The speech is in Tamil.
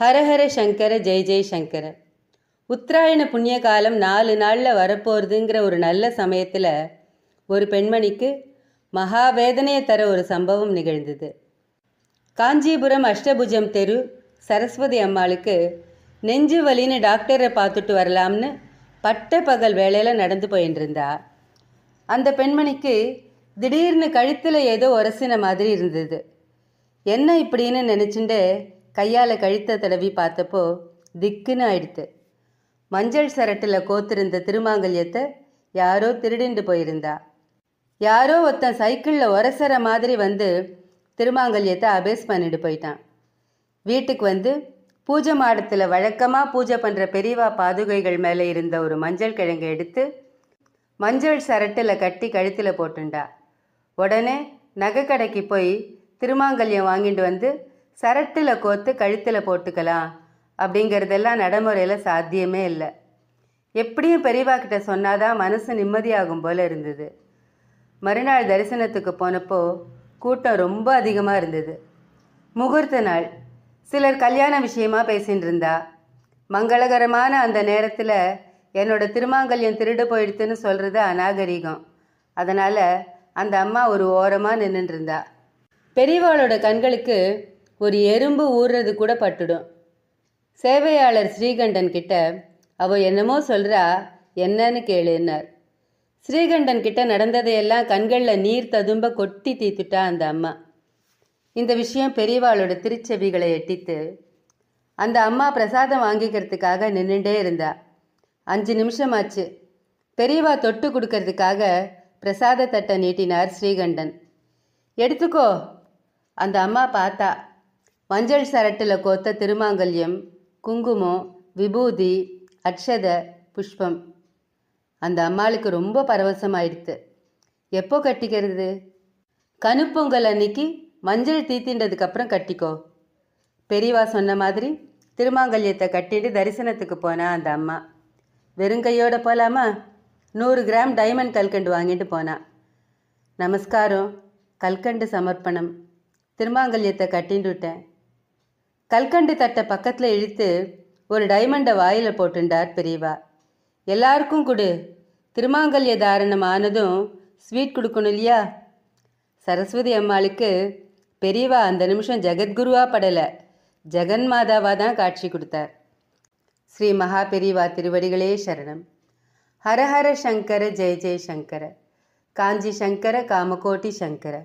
ஹரஹர சங்கர ஜெய் ஜெய் சங்கர. உத்தராயண புண்ணிய காலம் நாலு நாளில் வரப்போகிறதுங்கிற ஒரு நல்ல சமயத்தில் ஒரு பெண்மணிக்கு மகா வேதனையை தர ஒரு சம்பவம் நிகழ்ந்தது. காஞ்சிபுரம் அஷ்டபுஜம் தெரு சரஸ்வதி அம்மாளுக்கு நெஞ்சு வலின்னு டாக்டரை பார்த்துட்டு வரலாம்னு பட்ட பகல் வேலையில் நடந்து போயின்றிருந்தா. அந்த பெண்மணிக்கு திடீர்னு கழுத்தில் ஏதோ உரசின மாதிரி இருந்தது. என்ன இப்படின்னு நினச்சிண்டு கையால் கழுத்த தடவி பார்த்தப்போ திக்குன்னு ஆயிடுத்து. மஞ்சள் சரட்டில் கோத்திருந்த திருமாங்கல்யத்தை யாரோ திருடிண்டு போயிருந்தா. யாரோ ஒருத்தன் சைக்கிளில் உரசற மாதிரி வந்து திருமாங்கல்யத்தை அபேஸ் பண்ணிட்டு போயிட்டான். வீட்டுக்கு வந்து பூஜை மாடத்தில் வழக்கமாக பூஜை பண்ணுற பெரியவா பாதுகைகள் மேலே இருந்த ஒரு மஞ்சள் கிழங்கை எடுத்து மஞ்சள் சரட்டில் கட்டி கழுத்தில் போட்டுண்டா. உடனே நகை கடைக்கு போய் திருமாங்கல்யம் வாங்கிட்டு வந்து சரட்டில் கோத்து கழுத்தில் போட்டுக்கலாம் அப்படிங்கிறதெல்லாம் நடைமுறையில் சாத்தியமே இல்லை. எப்படியும் பெரியவா கிட்ட சொன்னாதான் மனசு நிம்மதியாகும் போல இருந்தது. மறுநாள் தரிசனத்துக்கு போனப்போ கூட்டம் ரொம்ப அதிகமாக இருந்தது. முகூர்த்த நாள். சிலர் கல்யாண விஷயமா பேசின்னு இருந்தா. மங்களகரமான அந்த நேரத்தில் என்னோட திருமாங்கல்யம் திருடு போயிடுத்துன்னு சொல்கிறது அநாகரிகம். அதனால் அந்த அம்மா ஒரு ஓரமாக நின்றுருந்தா பெரியவாளோட கண்களுக்கு ஒரு எறும்பு ஊறுறது கூட பட்டுடும். சேவையாளர் ஸ்ரீகண்டன் கிட்ட அவ என்னமோ சொல்றா என்னன்னு கேளுன்னார். ஸ்ரீகண்டன் கிட்ட நடந்ததையெல்லாம் கண்களில் நீர் ததும்ப கொட்டி தீத்துட்டா அந்த அம்மா. இந்த விஷயம் பெரியவாளோட திருச்செவிகளை எட்டித்து அந்த அம்மா பிரசாதம் வாங்கிக்கிறதுக்காக நின்றுட்டே இருந்தா. அஞ்சு நிமிஷம் ஆச்சு பெரியவா தொட்டு கொடுக்கறதுக்காக பிரசாத தட்டை நீட்டினார் ஸ்ரீகண்டன். எடுத்துக்கோ அந்த அம்மா பார்த்தா. மஞ்சள் சரட்டில் கோத்த திருமாங்கல்யம் குங்குமம் விபூதி அக்ஷத புஷ்பம். அந்த அம்மாளுக்கு ரொம்ப பரவசமாயிடுத்து. எப்போ கட்டிக்கிறது? கனுப்பொங்கல் அன்னைக்கு மஞ்சள் தீத்தின்றதுக்கப்புறம் கட்டிக்கோ. பெரியவா சொன்ன மாதிரி திருமாங்கல்யத்தை கட்டிட்டு தரிசனத்துக்கு போனா அந்த அம்மா. வெறுங்கையோட போலாமா? நூறு கிராம் டைமண்ட் கல்கண்டு வாங்கிட்டு போனா. நமஸ்காரம் கல்கண்டு சமர்ப்பணம். திருமாங்கல்யத்தை கட்டின்னு விட்டேன் கல்கண்டு தட்டை பக்கத்தில் இழுத்து ஒரு டைமண்டை வாயில் போட்டுண்டார் பெரியவா. எல்லாருக்கும் கொடு. திருமாங்கல்ய தாரணம் ஆனதும் ஸ்வீட் கொடுக்கணும் இல்லையா? சரஸ்வதி அம்மாளுக்கு பெரியவா அந்த நிமிஷம் ஜெகத்குருவா படலை. ஜெகன் மாதாவாக தான் காட்சி கொடுத்தார். ஸ்ரீ மகா பெரியவா திருவடிகளே சரணம். ஹரஹர சங்கர ஜெய ஜெய சங்கர. காஞ்சி சங்கர காமகோட்டி சங்கர.